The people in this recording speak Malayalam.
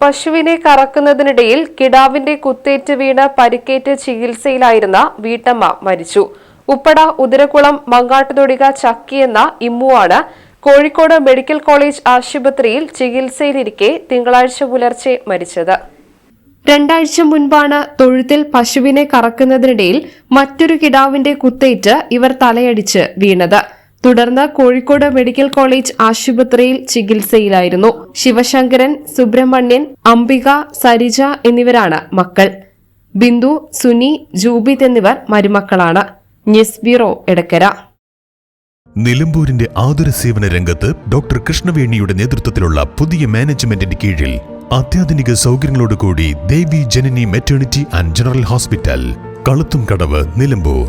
പശുവിനെ കറക്കുന്നതിനിടയിൽ കിടാവിന്റെ കുത്തേറ്റ് വീണ് പരിക്കേറ്റ് ചികിത്സയിലായിരുന്ന വീട്ടമ്മ മരിച്ചു. ഉപ്പട ഉദരക്കുളം മങ്ങാട്ടുതൊടിക ചക്കി എന്ന ഇമ്മുവാണ് കോഴിക്കോട് മെഡിക്കൽ കോളേജ് ആശുപത്രിയിൽ ചികിത്സയിലിരിക്കെ തിങ്കളാഴ്ച പുലർച്ചെ മരിച്ചത്. രണ്ടാഴ്ച മുൻപാണ് തൊഴുത്തിൽ പശുവിനെ കറക്കുന്നതിനിടയിൽ മറ്റൊരു കിടാവിന്റെ കുത്തേറ്റ് ഇവർ തലയടിച്ച് വീണത്. തുടർന്ന് കോഴിക്കോട് മെഡിക്കൽ കോളേജ് ആശുപത്രിയിൽ ചികിത്സയിലായിരുന്നു. ശിവശങ്കരൻ സുബ്രഹ്മണ്യൻ അംബിക സരിജ എന്നിവരാണ് മക്കൾ. ബിന്ദു സുനി ജൂബിത് എന്നിവർ മരുമക്കളാണ്. News bureau Edakkara. നിലമ്പൂരിന്റെ ആതുര സേവന രംഗത്ത് ഡോക്ടർ കൃഷ്ണവേണിയുടെ നേതൃത്വത്തിലുള്ള പുതിയ മാനേജ്മെന്റിന്റെ കീഴിൽ അത്യാധുനിക സൗകര്യങ്ങളോടുകൂടി Devi Janani maternity and general hospital കളുത്തും Kadavu Nilambur.